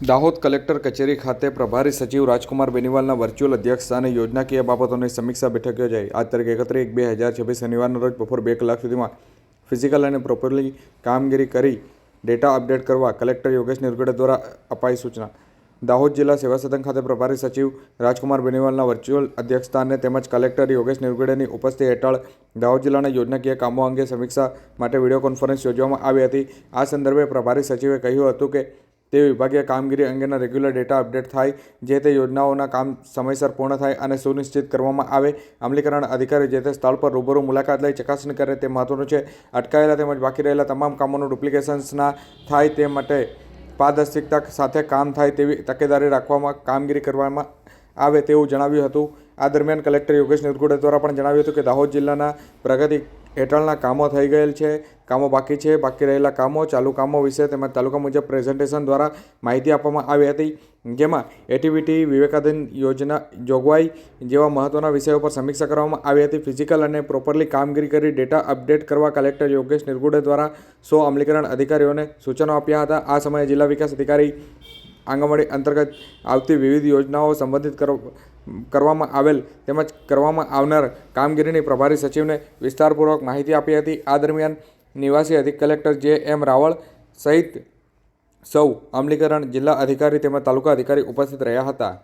Dahod collector કચેરી ખાતે પ્રભારી સચિવ રાજકુમાર બેનીવાલના વર્ચ્યુઅલ અને યોજનાકીય બાબતોની સમીક્ષા બેઠક યોજાઈ. આજ તારીખ એકત્રીસ એક બે હજાર છવ્વીસ શનિવારના રોજ બપોર બે કલાક સુધીમાં ફિઝિકલ અને પ્રોપરલી કામગીરી કરી ડેટા અપડેટ કરવા કલેક્ટર યોગેશ નિરગુડે દ્વારા અપાઈ સૂચના. દાહોદ જિલ્લા સેવા સદન ખાતે પ્રભારી સચિવ રાજકુમાર બેનીવાલના વર્ચ્યુઅલ અધ્યક્ષસ્થાને તેમજ કલેક્ટર યોગેશ નિરગુડેની ઉપસ્થિતિ હેઠળ દાહોદ જિલ્લાના યોજનાકીય કામો અંગે સમીક્ષા માટે વીડિયો કોન્ફરન્સ યોજવામાં આવી હતી. આ સંદર્ભે પ્રભારી સચિવે કહ્યું હતું કે તે વિભાગીય કામગીરી અંગેના રેગ્યુલર ડેટા અપડેટ થાય, જે તે યોજનાઓના કામ સમયસર પૂર્ણ થાય અને સુનિશ્ચિત કરવામાં આવે. અમલીકરણ અધિકારી જે તે સ્થળ પર રૂબરૂ મુલાકાત લઈ ચકાસણી કરે તે મહત્વનું છે. અટકાયેલા તેમજ બાકી રહેલા તમામ કામોનું ડુપ્લિકેશન્સના થાય તે માટે પારદર્શિકતા સાથે કામ થાય તેવી તકેદારી રાખવામાં કામગીરી કરવામાં આવે તેવું જણાવ્યું હતું. આ દરમિયાન કલેક્ટર યોગેશ નિરગુડે દ્વારા પણ જણાવ્યું હતું કે દાહોદ જિલ્લાના પ્રગતિ હેઠળના કામો થઈ ગયેલ છે, કામો બાકી છે, બાકી રહેલા કામો, ચાલુ કામો વિશે તેમજ તાલુકા મુજબ પ્રેઝન્ટેશન દ્વારા માહિતી આપવામાં આવી હતી. જેમાં એટીવીટી વિવેકાધીન યોજના જોગવાઈ જેવા મહત્ત્વના વિષયો પર સમીક્ષા કરવામાં આવી હતી. ફિઝિકલ અને પ્રોપરલી કામગીરી કરી ડેટા અપડેટ કરવા કલેક્ટર યોગેશ નિરગુડે દ્વારા સો અમલીકરણ અધિકારીઓને સૂચનો આપ્યા હતા. આ સમયે જિલ્લા વિકાસ અધિકારી આંગણવાડી અંતર્ગત આવતી વિવિધ યોજનાઓ સંબંધિત કરવામાં આવેલ તેમજ કરવામાં આવનાર કામગીરીની પ્રભારી સચિવને વિસ્તારપૂર્વક માહિતી આપી હતી. આ દરમિયાન નિવાસી અધિક કલેક્ટર જે એમ રાવળ સહિત સૌ અમલીકરણ જિલ્લા અધિકારી તેમજ તાલુકા અધિકારી ઉપસ્થિત રહ્યા હતા.